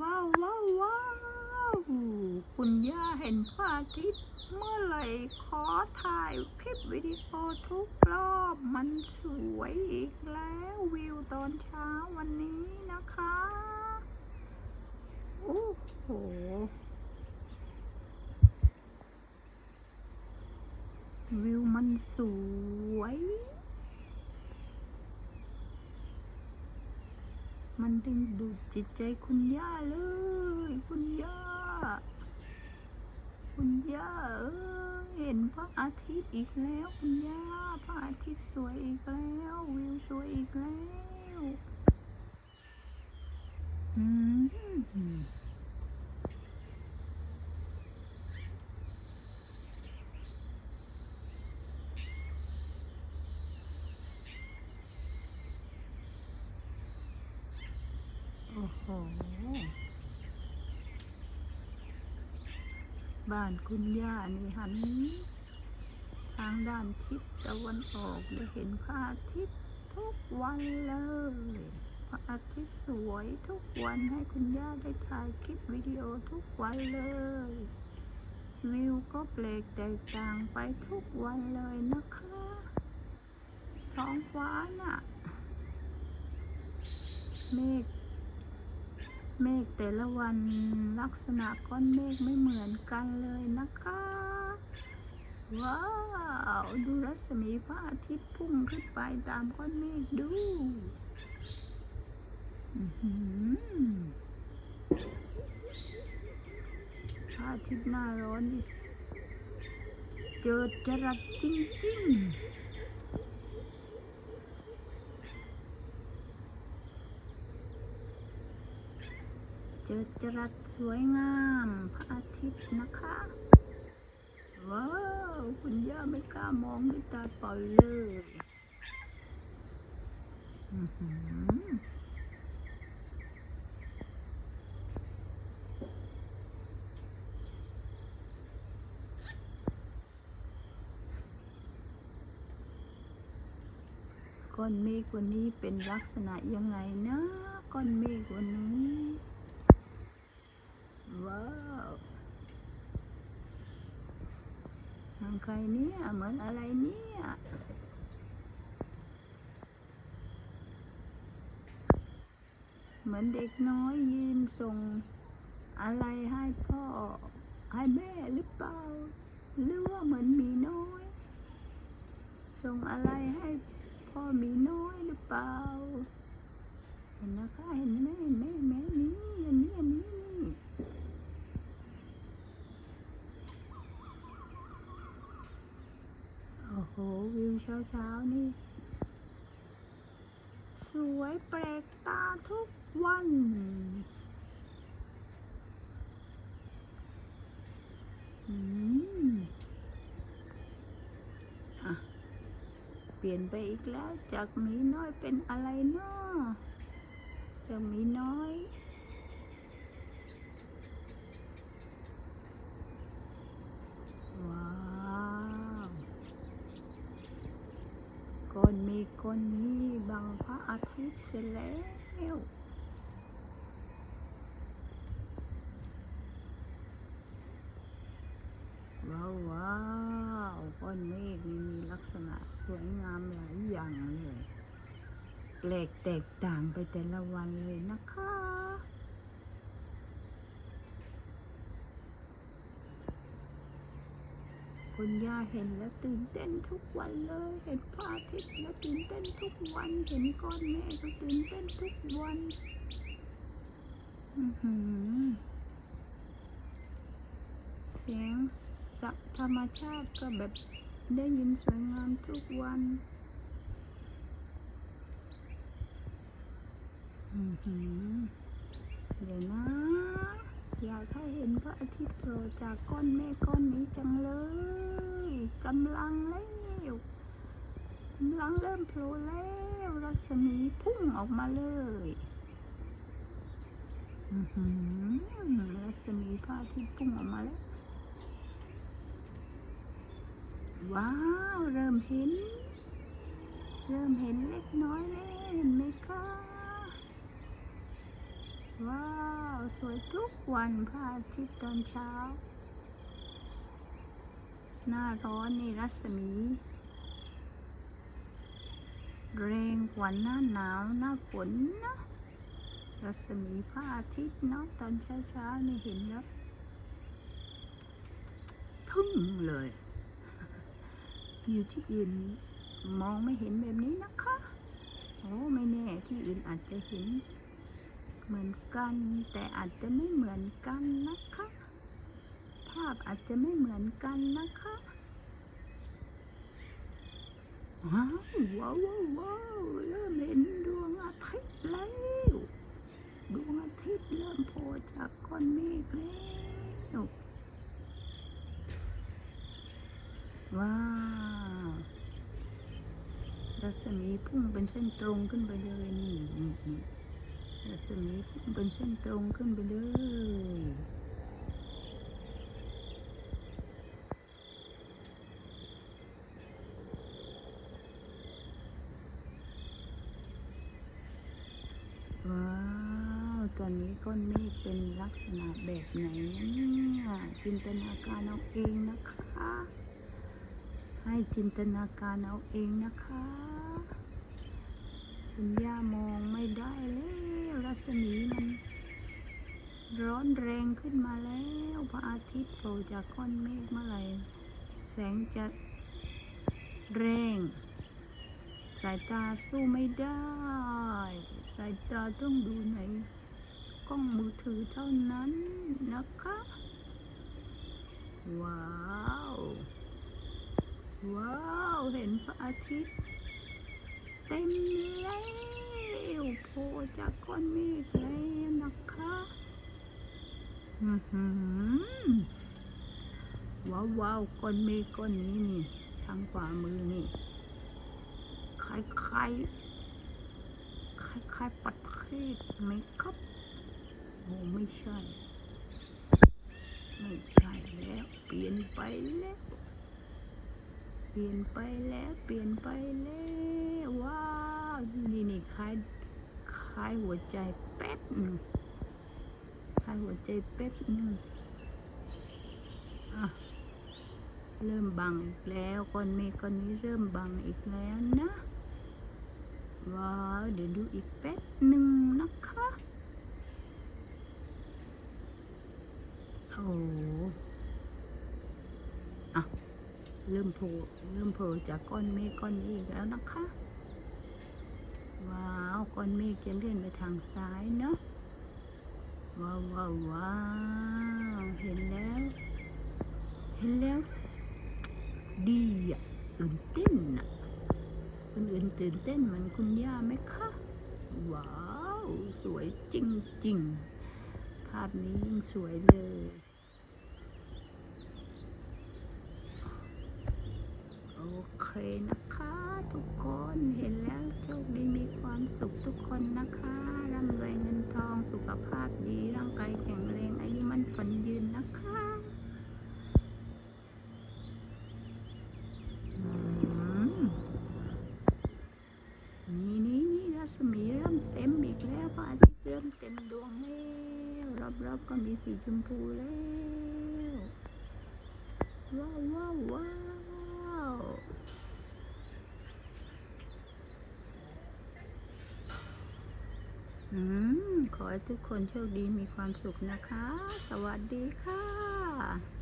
ว้าวว้าวว้าวคุณย่าเห็นพระอาทิตย์เมื่อไหร่ขอถ่ายคลิปวิดีโอทุกรอบมันสวยอีกแล้ววิวตอนเช้าวันนี้นะคะโอ้โหวิวมันสวย มันดึงดูด จิตใจคุณย่าเลย คุณย่า คุณย่าเอ้ยเห็นพระอาทิตย์อีกแล้ว คุณย่าพระอาทิตย์สวยอีกแล้ววิวสวยอีกแล้ว อืม บ้านคุณย่านี่หัน ทางด้านทิศตะวันออกได้เห็นพระอาทิตย์ทุกวันเลยพระอาทิตย์สวยทุกวันให้คุณย่าได้ถ่ายคลิปวิดีโอทุกวันเลย วิวก็แปลกแตกต่างไปทุกวันเลยนะคะท้องฟ้าน่ะเมฆ เมฆแต่ละวันลักษณะก้อนเมฆไม่เหมือนกันเลยนะคะ ว้าว ดูรัศมีพระอาทิตย์พุ่งขึ้นไปตามก้อนเมฆดูพระอาทิตย์หน้าร้อนเจอจรัสจริงๆ จอจรัสสวยงามพระอาทิตย์นะคะ ว้าวคุณย่าไม่กล้ามองด้วยตาเปล่าเลยอื้อหือก้อนเมฆวันนี้เป็นลักษณะยังไงนะก้อนเมฆวันนี้ ว้าวทางใครเนี่ยเหมือนอะไรเนี่ยเหมือนเด็กน้อยยืนส่งอะไรให้พ่อ ให้แม่หรือเปล่า หรือว่าเหมือนมีน้อย ส่งอะไรให้พ่อมีน้อยหรือเปล่า เห็นนะคะเห็นไหมเห็นไหมเห็นไหมนี่อันนี้อันนี้นี่ โอ้โห วิว เช้านี่ สวยแปลกตาทุกวัน อืมอะ เปลี่ยนไปอีกแล้ว จากหมีน้อยเป็นอะไรเนาะจากหมีน้อยว้าว ก้อนเมฆก้อนนี้บังพระอาทิตย์เสร็จแล้วว้าวว้าวก้อนเมฆนี่มีลักษณะสวยงามหลายอย่างเลยแปลกแตกต่างไปแต่ละวันเลยนะคะ คุณย่าเห็นแล้วตื่นเต้นทุกวันเลย เห็นพระอาทิตย์แล้วตื่นเต้นทุกวัน เห็นก้อนเมฆก็ตื่นเต้นทุกวันอือหือเสียงจากธรรมชาติก็แบบได้ยินสวยงามทุกวันอือหือเดี๋ยวนะ อยากให้เห็นพระอาทิตย์โผล่จากก้อนเมฆก้อนนี้จังำลังแล้วกำลังเริ่มโผล่แล้วรัศมีพุ่งออกมาเลยรัศมีพระอาทิตย์พุ่งออกมาแล้ว ว้าว เริ่มเห็น เริ่มเห็นเล็กน้อยแล้วเห็นไหมคะ ว้าว สวยทุกวันพระอาทิตย์ตอนเช้า หน้าร้อนนี่รัศมี แรงกว่าหน้าหนาวหน้าฝนนะรัศมีพระอาทิตย์เนาะตอนเช้าๆนี่เห็นแล้วทึ่งเลยอยู่ที่อื่นมองไม่เห็นแบบนี้นะคะโอ้ไม่แน่ที่อื่นอาจจะเห็น เหมือนกัน แต่อาจจะไม่เหมือนกันนะคะาพอาจจะไม่เหมือนกันนะคะว้าวว้าวว้าวว้วเริ่มเห็นดวงอาทิตย์แล้วดวงอาทิตย์เริ่มโผล่จากก้อนเมฆแล้วว้าวรัศมีพุ่งเป็นเส้นตรงขึ้นไปเลยนี่รัศมีพุ่งเป็นเส้นตรงขึ้นไปเลย ว้าว ตอนนี้ ก้อนเมฆเป็นลักษณะแบบไหนเนี่ยจินตนาการเอาเองนะคะ ให้จินตนาการเอาเองนะคะคุณย่ามองไม่ได้แล้วรัศมีมัน ร้อนแรงขึ้นมาแล้วพระอาทิตย์โผล่จากก้อนเมฆเมื่อไหร่แสงจะแรงสายตาสู้ไม่ได้ สายตาต้องดูใน ล้องมือถือเท่านั้นนะคะ ว้าว ว้าว เห็นพระอาทิตย์เต็มแล้วโผล่จากก้อนเมฆแล้วนะคะอือหือว้าวว้าวก้อนเมฆก้อนนี้นี่ทางขวามือนี่คล้ายคล้ายคล้ายคล้ายประเทศไหมครับ ไม่ใช่ ไม่ใช่แล้วเปลี่ยนไปแล้ว เปลี่ยนไปแล้วเปลี่ยนไปแล้วว้าวนี่นี่คล้ายคล้ายหัวใจแป๊บหนึ่งคล้ายหัวใจแป๊บหนึ่งอะเริ่มบังอีกแล้วก้อนเมฆก้อนนี้เริ่มบังอีกแล้วนะว้าวเดี๋ยวดูอีกแป๊บหนึ่งนะคะโอ้อะ เริ่มโผล่เริ่มโผล่จากก้อนเมฆก้อนนี้แล้วนะคะ ว้าวก้อนเมฆจะเลื่อนไปทางซ้ายเนาะว้าวว้าววาวเห็นแล้ว เห็นแล้ว ดีอะตื่นเต้นอะคนอื่นตื่นเต้นเหมือนคุณย่าไหมคะ ว้าว สวยจริงๆ ภาพนี้ยิ่งสวยเลย โอ เคนะคะ ทุกคนเห็นแล้วโชคดีมีความสุขทุกคนนะคะร่ำรวยเงินทองสุขภาพดีร่างกายแข็งแรงอายุมันฝันยืนนะคะมนี่นี่นี่รัศมีเริ่มเต็มอีกแล้วพระอาทิตย์เริ่มเต็มดวงแล้วรอบๆก็มีสีชมพูแล้วว้าวว้าวว้าวอืมขอ ให้ทุกคนโชคดีมีความสุขนะคะ สวัสดีค่ะ